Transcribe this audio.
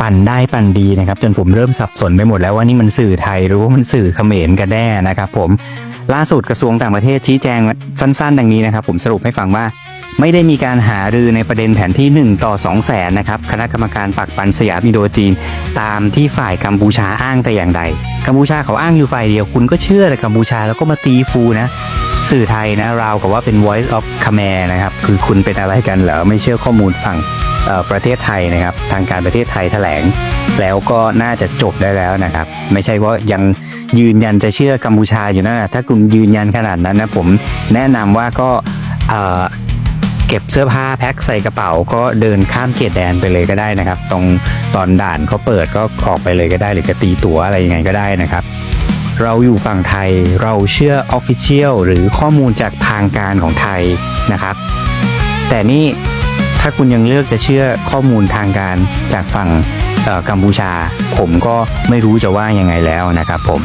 ปั่นได้ปั่นดีนะครับจนผมเริ่มสับสนไปหมดแล้วว่านี่มันสื่อไทยหรือว่ามันสื่อเขมรกันแน่นะครับผมล่าสุดกระทรวงต่างประเทศชี้แจงสั้นๆ ดังนี้นะครับ ผมสรุปให้ฟังว่าไม่ได้มีการหารือในประเด็นแผนที่ 1 ต่อ 2 แสนนะครับ คณะกรรมการปักปันสยามอินโดจีน ตามที่ฝ่ายกัมพูชาอ้างแต่อย่างใด กัมพูชาเขาอ้างอยู่ฝ่ายเดียวคุณก็เชื่อเลยกัมพูชาแล้วก็มาตีฟูนะ สื่อไทยนะราวกับว่าเป็น voice of Khmer นะครับ คือคุณเป็นอะไรกันเหรอ ไม่เชื่อข้อมูลฝั่งประเทศไทยนะครับ ทางการประเทศไทยแถลง แล้วก็น่าจะจบได้แล้วนะครับ ไม่ใช่ว่ายังยืนยันจะเชื่อกัมพูชาอยู่นะถ้าคุณยืนยันขนาดนั้นนะผมแนะนำว่าก็เอ่อเก็บเสื้อผ้าแพ็คใส่กระเป๋าก็เดินข้ามเขตแดนไปเลยก็ได้นะครับ ตรงตอนด่านเขาเปิดก็ออกไปเลยก็ได้ หรือจะตีตั๋วอะไรยังไงก็ได้นะครับ เราอยู่ฝั่งไทยเราเชื่อ Official หรือข้อมูลจากทางการของไทยนะครับ แต่นี่ ถ้าคุณยังเลือกจะเชื่อข้อมูลทางการจากฝั่งกัมพูชา ผมก็ไม่รู้จะว่ายังไงแล้วนะครับผม